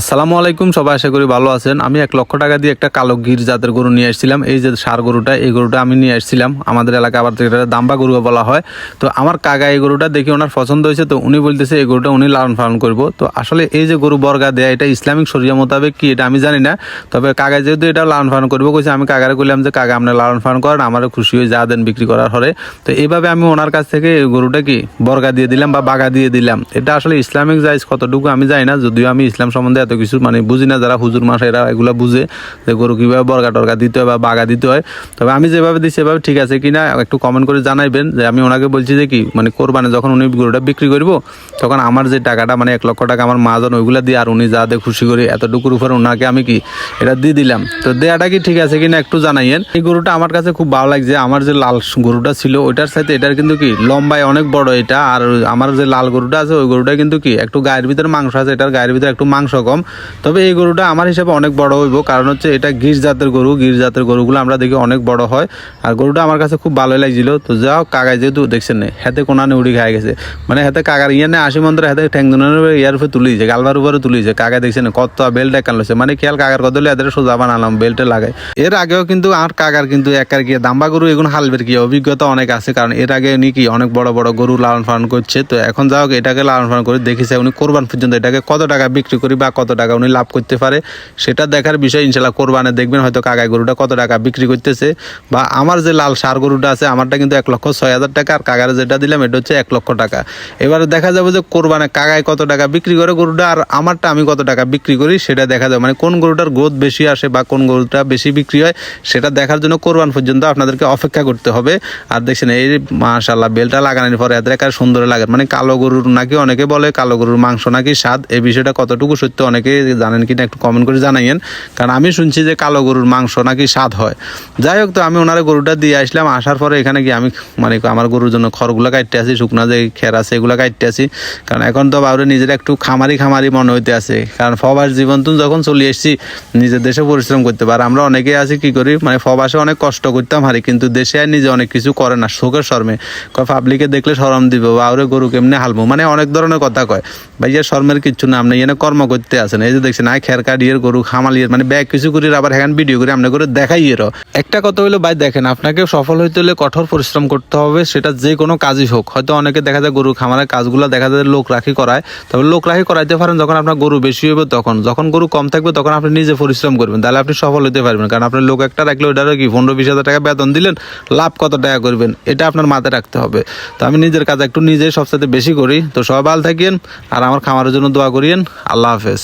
আসসালামু আলাইকুম, সবাই আশা করি ভালো আছেন। আমি এক লক্ষ টাকা দিয়ে একটা কালো গির জাতের গরু নিয়ে এসেছিলাম এই যে সার গরুটা, এই গরুটা আমি নিয়ে এসেছিলাম আমাদের এলাকা আবার এটা দাম্বা গরু বলা হয়। তো আমার কাকা এই গরুটা দেখে ওনার পছন্দ হয়েছে, তো উনি বলতেছে, এই গরুটা উনি লালন পালন করব। তো আসলে এই যে গরু বর্গা দেয়, এটা ইসলামিক শরিয়া মোতাবেক কি এটা আমি জানি না। তবে কাকা যেহেতু এটা লালন পালন করব, কইছে আমি কাকারে কইলাম যে, কাকা, আপনি লালন পালন করেন, আমারও খুশি হয়ে যা দেন বিক্রি করার হরে। তো এইভাবে আমি ওনার কাছ থেকে এই গরুটা কি বর্গা দিয়ে দিলাম বা বাগা দিয়ে দিলাম। এটা আসলে ইসলামিক জায়জ কতটুকু আমি জানি না, যদিও আমি ইসলাম সম্বন্ধে এত কিছু মানে বুঝি না যারা হুজুর মাসে এরা এগুলো বুঝে যে গরু কীভাবে বর্গা টর্গা দিতে হয় বা বাগা দিতে হয়। তবে আমি যেভাবে দিই সেভাবে ঠিক আছে কিনা একটু কমেন্ট করে জানাইবেন যে আমি ওনাকে বলছি যে কি মানে কোরবানে যখন উনি গরুটা বিক্রি করব, তখন আমার যে টাকাটা মানে এক লক্ষ টাকা আমার মা মাজন ওইগুলো দিয়ে আর উনি যাতে খুশি করে এতটুকুর উপর ওনাকে আমি কি এটা দিয়ে দিলাম। তো দেয়াটা কি ঠিক আছে কিনা একটু জানাইয়েন। এই গরুটা আমার কাছে খুব ভালো লাগছে, আমার যে লাল গরুটা ছিল ওইটার সাথে এটার কিন্তু কি লম্বায় অনেক বড় এটা, আর আমার যে লাল গরুটা আছে ওই গরুটা কিন্তু কি একটু গায়ের ভিতরে মাংস আছে, এটার গায়ের ভিতরে একটু মাংস কম। তবে এই গরুটা আমার হিসাবে অনেক বড় হইব, কারণ হচ্ছে এটা গির জাতের গরু গির জাতের গরুগুলো আমরা দেখি অনেক বড় হয়। আর গরুটা আমার কাছে খুব ভালোই লাগছিল। তো যাও কাকায় যেহেতু দেখছেন না, হাতে কোনানে উড়ি খাই গেছে। মানে হাতে কাকার ইয়ে না আশি মন্ত্র হাতে ঠ্যাংদনের ইয়ার উপরে তুলিছে গালবার উপরে তুলিছে কাকা দেখছেন কত বেল্ট একান লইছে। মানে খেয়াল কাকার কত এদের সোজা বানালাম, বেল্টে লাগাই। এর আগেও কিন্তু আমার কাকার কিন্তু একার গিয়ে দাম্বা গরু এগুলো হালবের কি, অভিজ্ঞতা অনেক আছে, কারণ এর আগে উনি কি অনেক বড় বড় গরু লালন পালন করছে। তো এখন যাও এটাকে লালন পালন করে দেখিছে, উনি কোরবান পর্যন্ত এটাকে কত টাকা বিক্রি করি বা কত টাকা উনি লাভ করতে পারে, সেটা দেখার বিষয় ইনশাল্লাহ কোরবানে দেখবেন, হয়তো কাকায় গরুটা কত টাকা বিক্রি করতেছে। বা আমার যে লাল সার গরুটা আছে, আমারটা কিন্তু এক লক্ষ ছয় হাজার টাকা, আর কাকারে যেটা দিলাম, এটা হচ্ছে এক লক্ষ টাকা। এবারে দেখা যাবে যে কোরবানে কাকায় কত টাকা বিক্রি করে গরুটা, আর আমারটা আমি কত টাকা বিক্রি করি, সেটা দেখা যাবে। মানে কোন গরুটার গ্রোথ বেশি আসে বা কোন গরুটা বেশি বিক্রি হয়, সেটা দেখার জন্য কোরবান পর্যন্ত আপনাদেরকে অপেক্ষা করতে হবে। আর দেখছেন, এই মাশাল্লাহ বেলটা লাগানোর পরে এদের সুন্দর লাগে। মানে কালো গরুর নাকি অনেকে বলে, কালো গরুর মাংস নাকি স্বাদ, এই বিষয়টা কতটুকু সত্য অনেকে জানেন কিনা একটু কমেন্ট করে জানাইয়েন। কারণ আমি শুনছি যে কালো গরুর মাংস নাকি স্বাদ হয়। যাই হোক তো, আমি ওনার গরুটা দিয়ে আসলাম। আসার পরে এখানে কি আমি মানে আমার গরুর জন্য খড়গুলো কাটতে আসি, শুকনা যে খের আছে এগুলো কাটতে আসি। কারণ এখন তো বাবুরে নিজের একটু খামারি খামারি মনে হইতে আছে। কারণ ফবাস জীবন তো যখন চলে এসেছি, নিজের দেশে পরিশ্রম করতে পারে আমরা অনেকে আছি কি করি মানে ফবাসে অনেক কষ্ট করতাম হারি, কিন্তু দেশে আর নিজে অনেক কিছু করে না, শোকের শর্মে। কয়, পাবলিকে দেখলে শরম দিব বা ওরে গরু কেমনে হালবো? মানে অনেক ধরনের কথা কয়। ভাইয়া, শর্মের কিচ্ছু না, আপনি এনে কর্ম করতে আসেন এই যে দেখছেন, আয় খের কাটিয়ে গরু খামালিয়ে মানে ব্যাগ কিছু করি আবার হ্যান ভিডিও করে আপনি করে দেখাই এরও। একটা কথা হলো ভাই দেখেন, আপনাকে সফল হইতে হলে কঠোর পরিশ্রম করতে হবে, সেটা যে কোনো কাজই হোক। হয়তো অনেকে দেখা যায় গরু খামারের কাজগুলো দেখা যায় লোক রাখি করায়, তবে লোক রাখি করাইতে পারেন যখন আপনার গরু বেশি হবে তখন। যখন গরু কম থাকবে তখন আপনি নিজে পরিশ্রম করবেন, তাহলে আপনি সফল হতে পারবেন। কারণ আপনার লোক একটা রাখলে ওইটারও কি, পনেরো বিশ হাজার টাকা বেতন দিলেন, লাভ কত টাকা করবেন, এটা আপনার মাথায় রাখতে হবে। তো আমি নিজের কাজ একটু নিজেই সবসাথে বেশি করি। তো সবাই ভালো থাকেন, আর আমার খামারের জন্য দোয়া করিয়েন। আল্লাহ হাফেজ।